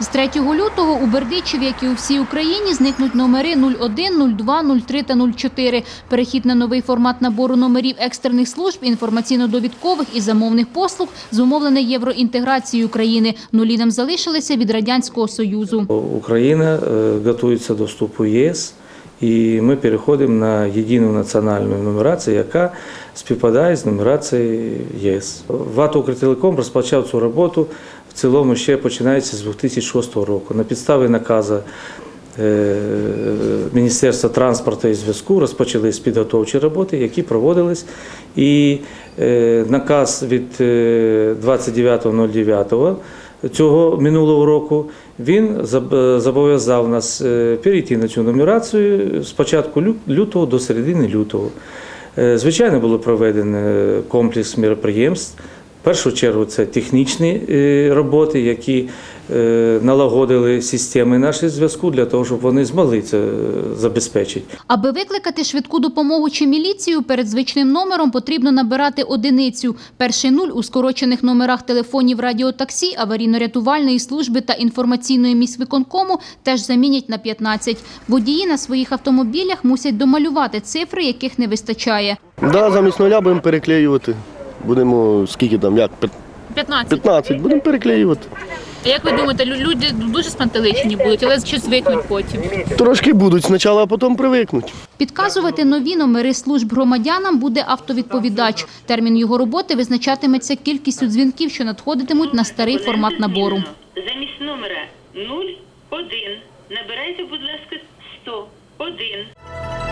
З 3 лютого у Бердичеві, як і у всій Україні, зникнуть номери 01, 02, 03 та 04. Перехід на новий формат набору номерів екстрених служб, інформаційно-довідкових і замовних послуг зумовлений євроінтеграцією країни. Нулі нам залишилися від Радянського Союзу. Україна е, готується до вступу єС, і ми переходимо на єдину національну нумерацію, яка співпадає з нумерацією ЄС. ВАТ «Укртелеком» розпочав цю роботу в цілому ще починається з 2006 року. На підставі наказу е, Міністерства транспорту і зв'язку розпочались підготовчі роботи, які проводились. І е, наказ від е, 29.09 цього минулого року він заб- зобов'язав нас е, перейти на цю нумерацію з початку лютого до середини лютого. Е, Звичайно, було проведено комплекс міроприємств. В першу чергу це технічні е, роботи, які е, налагодили системи нашого зв'язку для того, щоб вони змогли це е, забезпечити. Аби викликати швидку допомогу чи міліцію, перед звичним номером потрібно набирати одиницю. Перший нуль у скорочених номерах телефонів радіотаксі, аварійно-рятувальної служби та інформаційної міськвиконкому теж замінять на 15. Водії на своїх автомобілях мусять домалювати цифри, яких не вистачає. Да, замість нуля будемо переклеювати. Будемо скільки там, як 15. 15, будемо переклеювати. А Як ви думаєте, лю- люди дуже спантеличені будуть, але чи звикнуть потім? Трошки будуть спочатку, а потім привикнуть. Підказувати нові номери служб громадянам буде автовідповідач. Термін його роботи визначатиметься кількістю дзвінків, що надходитимуть на старий формат набору. Замість номера 01 набирайте, будь ласка, 101.